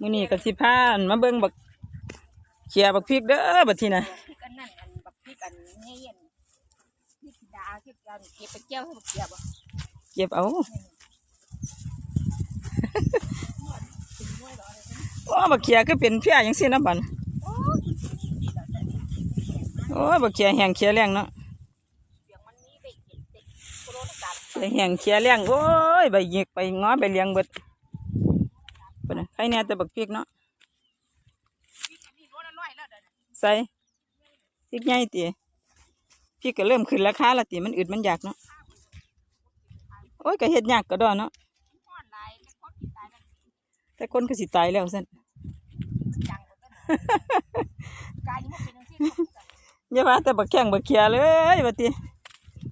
มื้อนี้ก็สิพาอั่นมาเบิ่งบักเขียบักพริกเด้อบัดทีน่ะพริกอันนั้นอันบักพริกอันเงี้ยนพริกดาพริกอันเก็บไปเจียวให้บักเกียบอะเก็บเอาโอ้บักเขียคือเป็นเพี้ยจังซี่นะบัดน่ะโอ้ยดีแล้วแต่เนี่ยโอ้ยบักเขียแห้งเขียแรงเนาะเสียงมันนี้ได้เก็บเด็กโคโรนาจับเขียแห้งเขียแรงโอ้ยใบหยิกไปง้อไปเลี้ยงเบิดเพิ่นน่ะ ใครแน่แต่บักพริกเนาะพริกอันนี้โลละร้อยแล้วเดี๋ยวนี้ใส่พริกใหญ่ติพริกก็เริ่มขึ้นราคาและติมันอึดมันอยากเนาะโอ้ยก็เฮ็ดยากก็ดอเนาะห้อนลายไม่คดที่ตายมันแต่คนก็สิตายแล้วซั่นจังหมดแล้วนะกายยังไม่เป็นจังซี่อย่าว่าแต่บักแข้งบักเขียเลยว่าติ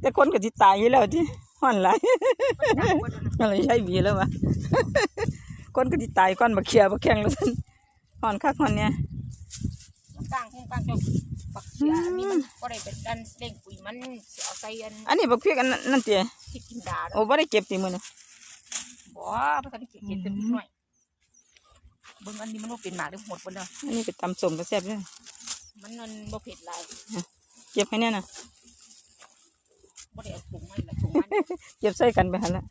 แต่คนก็สิตายอยู่แล้วติฮ้อนหลายจังหมดแล้วนะอะไรใช่บีแล้ววะ คนก็สิตายก่อนบักเขียบักแข้งแล้วซั่นฮ้อนคักฮ้อนเนี่ยกลางคงกลางเจ้าปักเสียอันนี้มันก็ได้เป็นดันเล่งปุ๋ยมันสิเอาใส่อันอันนี้บักพริกอันนั้นนั่นติที่กินดาโอ้บ่ได้เก็บติมื้อนี้บ่เพราะตอนนี้เก็บเก็บเป็นนิดหน่อยเบิ่งอันนี้มันบ่เป็นหมากหรือหมดบ่เด้ออันนี้ไปตำส้มก็แซ่บเด้อมันมันบ่เผ็ดหลายเก็บให้แน่น่ะบ่ได้เอาถุงมันละถุงมันเก็บใส่กันไปหั่นละ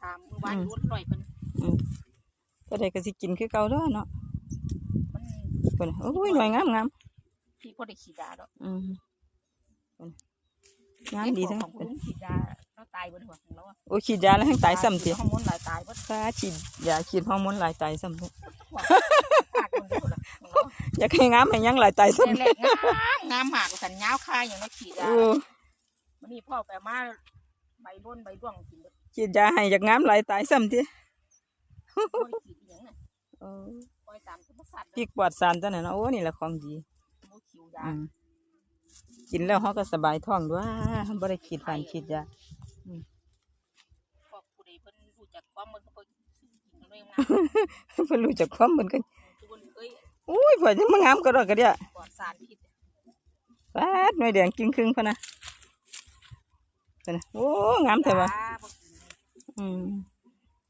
ไปถามมื้อวานอยู่ร้อยเพิ่นก็ได้ก็สิกินคือเก่าเด้อเนาะมันเพิ่นน่ะโอ้ยหน่วยงามงามพี่บ่ได้ขี้ดาดอกอืมเพิ่นงามดีทั้งของคุณขี้ดาเราตายบ่ได้หัวของเราอะโอ้ยฉีดยาแล้วทั้งตายซ้ำติฮอร์โมนหลายตายบ่ฟ้าฉีดยาฉีดฮอร์โมนหลายตายซ้ำเด้อปากคนเดียวล่ะของเราอยากให้งามให้ยังหลายตายซ้ำแรกๆงามงามหากสันยาวคายอย่างนั้นขี้ดาโอ้มื้อนี้พ่อไปมาใบร่นใบร่วงกิน เบิดฉีดยาให้อยากงามหลายตายซ้ำติบ่ได้ขี้อีหยังน่ะเออปล่อยตามธรรมชาติพริกปลอดสารตัวนั้นเนาะโอ้นี่แหละของดีบ่คิวยาอืมกินแล้วเขาก็สบายท้องด้วยบ่ได้ขีดฟันขีดยาพวกผู้ใดเพิ่นรู้จักความมันก็บ่ซื้อกินกันด้วยงามเพิ่นรู้จักความเหมือนกันทุกคนเอ้ยอุ้ยเพิ่นมางามก็ดอกกระเดียปลอดสารพิษปาดหน่วยแดงกิ้งครึ่งพะนะเพิ่นน่ะโอ้งามแท้ว่ะจ้า บ่กินอืม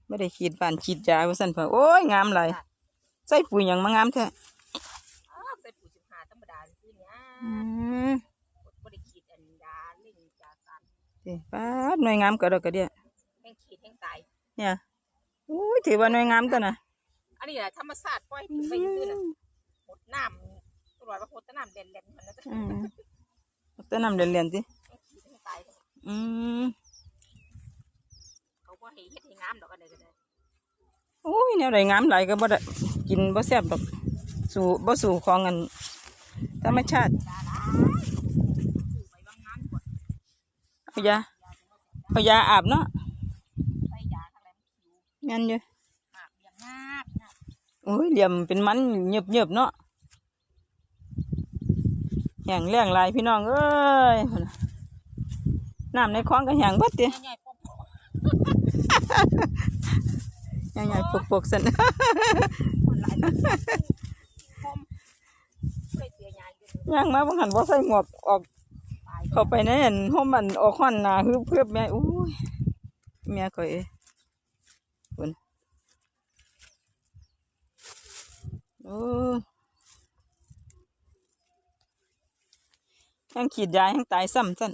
บ่ได้ขีดฟันขีดยาว่าซั่นเพิ่นโอ้ยงามหลายใส่ปุ๋ยหยังมางามแท้อ้าวใส่ปุ๋ย15ธรรมดาซื่อเนี่ยอืมบ่ได้ขีดอันยาเล่งยาสารติปาดหน่วยงามก็ดอกกระเดียแม่งขีดแม่งตายเนี่ยอุ้ยถือว่าหน่วยงามตัวน่ะอันนี้แหละธรรมชาติปล่อยทิ้งไปซื่อๆน่ะหดน้ำตลอดว่าหดแต่น้ำเด่นๆมันนะจ๊ะอืมแต่น้ำเรียนๆติแม่งขีดแม่งตายอืม เขาบ่ให้เฮ็ดให้งามดอกอันใดก็ได้โอ้ยแนวใดงามหลายก็บ่ได้กินบ่แซ่บดอกสู่บ่สู่ของอันธรรมชาติยาละซื้อไปบางงานกว่าเอายาเอายาอาบเนาะใส่ยาทั้งหลายมันคิวงั้นอยู่หากเลี้ยงงาบงาบโอ้ยเหลี่ยมเป็นมันเงียบๆเนาะแห้งแล้งหลายพี่น้องเอ้ยพุ่นน่ะน้ำในคลองก็แห้งเบิดติ ใหญ่ๆป๊อกๆปกๆซั่นยคนพมเลยเสียใหญ่อยู่ย่างมาบ่หันบ่ใส่หมวกออก เข้าไปในอันห่มมันออกฮ้อนนาฮึบเพื่อแม่อู้ยแม่ก็เอ้พุ่นโอ้ยังขีดยายังตายซ้ำซั่น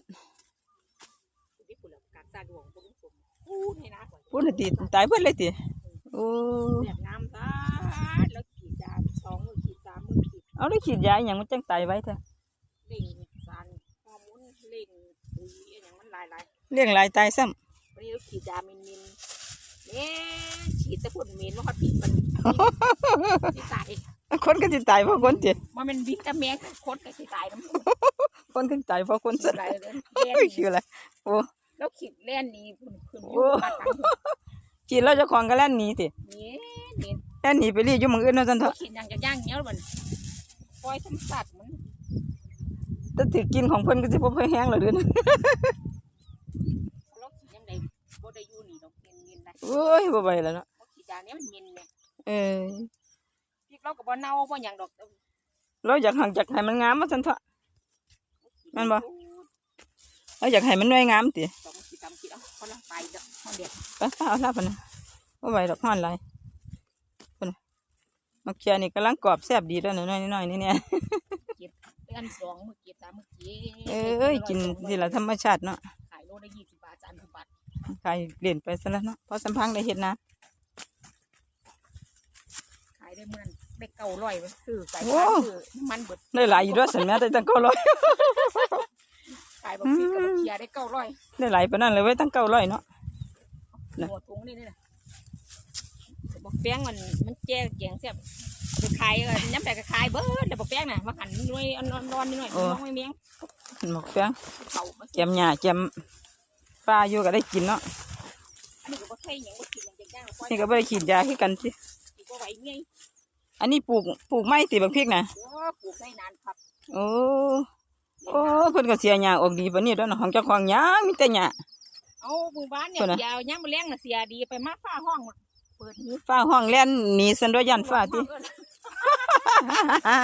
ที่คุณละการสร้างดวงคุณสมพูดให้นะก่อนพูดน่ะติตายเบิดเลยติโอ้เรียกน้ำตาแล้วขีดยาสองมือขีดสามมือขีดเอาได้ขีดยาอหย่างมันจังตายไว้เถอะเล่งสารฮอร์โมนเล่งปุ๋ยอหย่างมันหลายหลายเลี้ยงหลายตายซ้วันนี้เราขีดยามินมินเนี่ยฉีดแต่ผลเมนว่าเขาผิดมันที่ตายำคนก็สิตายเพราะคนติมันเป็นวิตามินโคตรก็ที่ตายน้ำคนก็สิตายเพราะคนสุสั่ดนไรเลยเอ้ยชื่ออะไรโอ้ แล้วขีดแล่นนี้คุณคุณโอ้มาตังขีดแล้วเจ้าของก็แล่นหนีตินี่นี่แล่นหนีไปเรียกอยู่หมึงอื่นว่าซั่นเถเขาอะขีดอย่างจะย่างเงี้ยมันปล่อยธรรมชาติมันแต่ถือกินของเพิ่นก็สิบ่ค่อยแห้งแล้วเด้อนะเราขีดยังไงบ่ได้อยู่นี่ดอกเมียนเมียนได้โอ้ยบ่ไหวแล้วเนาะเขาขีดยาเนี้ยมันเมียนเนี่ยเออพริกเราก็บ่เน่าบ่หยังดอกเราอยากหักจากให้มันงามว่าซั่นเถอะ แม่นบ่ เราอยากให้มันหน่วยงามติต้องขีดตามขีดเอาเขาละไปเด้อเขาเด็ดไปๆเอาลาพะนะบ่ไหวดอกฮ้อนหลายเพิ่นมักเขียนี่กำลังกรอบแซ่บดีเด้อน้อยๆน้อยๆนี่เนี่ยอันสองมือเกียรสามมือเกียเอ้ยกินสิละธรรมชาติเนาะขายโลได้ยี่สิบบาทสามสิบบาทขายเล่นไปซะแล้วเนาะพอสัมพังได้เฮ็ดนะขายได้เมื่อนั้นได้เก้าร้อยไปซื้อใส่โอ้ขายซื้อน้ำมันเบิดได้หลายอยู่ด้วยสันแม่ได้ตั้งเก้าร้อยขายบักพริกกับบักเขียได้เก้าร้อยได้หลายปานนั้นเลยเว้ยตั้งเก้าร้อยเนาะน่ะหัวถุงนี่นี่นะบอกแป้งมันมันแจ้แกงแซ่บเอาไปขายเออน้ำแต่ก็ขายเบิดแต่บอกแป้งน่ะมาหั่นหน่วยอ่อนๆนิดหน่อยน้องไม่เมียงหมกเฟียงเขามาแกมหญ้าแกมปลาอยู่ก็ได้กินเนาะอันนี้ก็บ่ใช่หยังบ่กินหยังจังจ้างปล่อยนี่ก็บ่ได้ฉีดยาคือกันสิสิบ่ไหวไงอันนี้ปลูกปลูกไม้ติบักพริกนะโอ้ปลูกได้นานครับโอ้ โอ้เพิ่นก็เสียหญ้าออกดีปานนี้เด้อเนาะของเจ้าของหญ้ามีแต่หญ้าเอาหมู่บ้านเนี่ยเพิ่นน่ะยาวย่ามมื้อแรงน่ะเสียดีไปมาฟ้าห้องหมดเปิดหูฟ้าห้องแล่นหนีสันด้วยยันฟ้าติ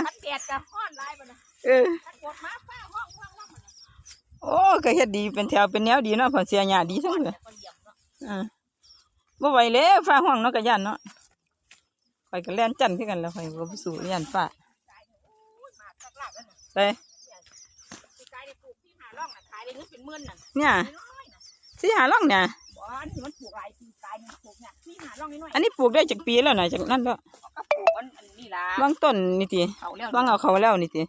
พัดแดดกับห้อนหลายบ่น่ะเออพัดกดมาฟ้าห้องห้องห้องมันน่ะโอ้ก็เฮ็ดดีเป็นแถวเป็นแนวดีเนาะเพอเสียหญ้าดีทั้งเลยก็เหยียบเนาะอ่าบ่ไหวแล้วฟ้าห้องเนาะก็ย่านเนาะข่อยก็แล่นจันคือกันแล้วข่อยก็บ่สู้ย่านฟ้าอุ้ยมาตักลากแล้วน่ะไป สิกายได้ปลูกที่หา ร่องน่ะขายได้เงินเป็นหมื่นน่ะเนี่ยน้อยๆน่ะสิหาล่องเนี่ย บ่อันนี้มันปลูกหลายปีกายนี่ปลูกเนี่ยที่หาร่องน้อยอันนี้ปลูกได้จากปีแล้วนะจากนั้นแล้วๆก็ปลูกอันอันนี้ล่ะวางต้นนี่ติเขาแล้ววางเอาเขาแล้วนี่ติ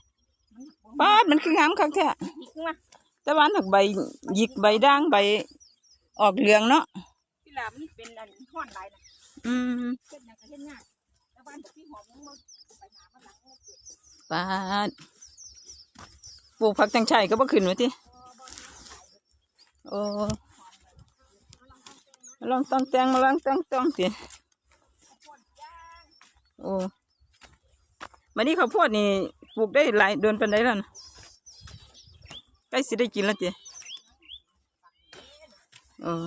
ป้าดมันคืองามคักแท้อีกมาแต่ว่าหักใบหยิกใบด่างใบ ออกเหลืองเนาะที่ล่ะมันเป็นอันห้อนหลายน่ะอืมเฮ็ดหยังก็เฮ็ดง่ายแต่บ้านบอกพี่หอมยังบ่ไปหามันหลังมันเกิด ป้าดป ลูกผักจังไช่ก็บ่ขึ้นว่าติโอ้มาลองต้องแตงมาลองต้องต้องติโอ้วันนี้ข้าวโพดนี่ปลูกได้หลายเดือนเปานใดแล้วนะใกล้สิได้กินแล้วติเออ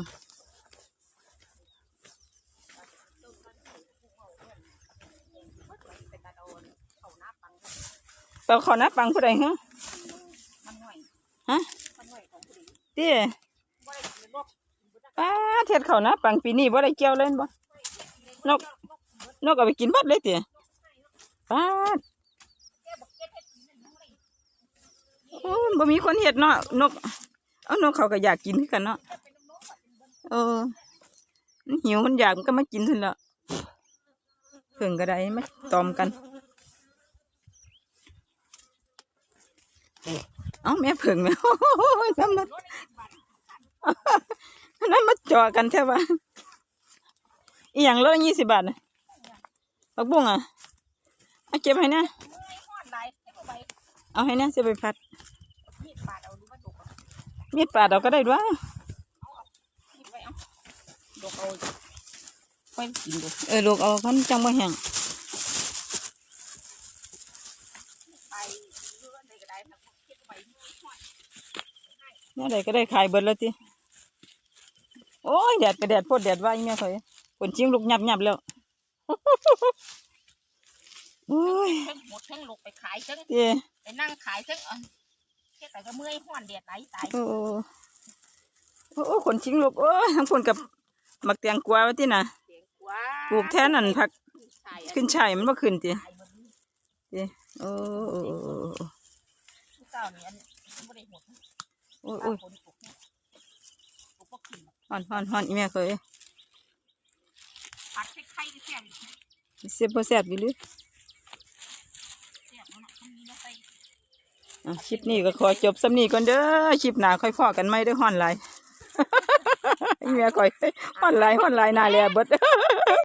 เป็นตาขาหน้าปังเปล่อนะปังผู้ใดฮะ มันหน่อย ฮะ มันหน่อยของผู้ดี เตี้ยป้าเทียดเขานะปังปีนี้บ่ได้เกี่ยวเล่นบ่นกนกเอาไปกินบัดเลยเตี้ยป้าโอ้บ่มีคนเฮ็ดเนาะนก เอานกเขาก็อยากกินกันเนาะเออมันหิวมันอยากมันก็มากินซั่นละเพิ่งก็ได้มาตอมกัน เอาแม่เพิ่งแม่โอ้ยน้ำมันนั่นมาจ่อกันแท้ว่าอีหยังละยี่สิบบาทนะผักบุ้งอะเอาเก็บให้นะเอาให้เอาไปเอาให้นะจะไปพัดมีดปาดเอาก็ได้ด้วยเออลูกเอาคันจังบ่แห้ง ไปเรื่อยๆก็ได้นะเก็บไว้ห้อย เนี่ยใดก็ได้ขายเบิดแล้วติโอ้ยแดดก็แดดโพดแดดว่าอีแม่ข่อยฝนชิงลูกยับยับแล้วโอ้ยเทั้งหมดเทั้งลูกไปขายเทั้งเตี้ยไปนั่งขายเทั้งเออแค่แต่ก็เมื่อยห้อนแดดไหลตายโอ้โอ้โอ้ขนชิงลูกโอ้ยทั้งคนกับมักเตียงกวาว่าติน่ะเสียงกว่าปลูกแทนนั่นผักใช่ขึ้นช่ายมันบ่ขึ้นติตายหมดนี่โอ้โอ้โอ้โอ้โอ้ทุกเจ้าเนี่ย อ้ยโอ้โอ้ยยคนปลูกเนี่ยปลูกก็กินฮอนฮอนฮอนอีแม่เคยผัดไข่ๆแค่นี้เสียบบ่แซ่บอยู่หรือเสียบมันมันมีน้ำใส่อะคลิปนี้ก็ขอจบสำนี้ก่อนเด้อคลิปหน้าค่อยพอกันไหมเด้อฮอนหลายอีแม่ค่อยฮอนหลายฮอนหลายหน้าแลเบิด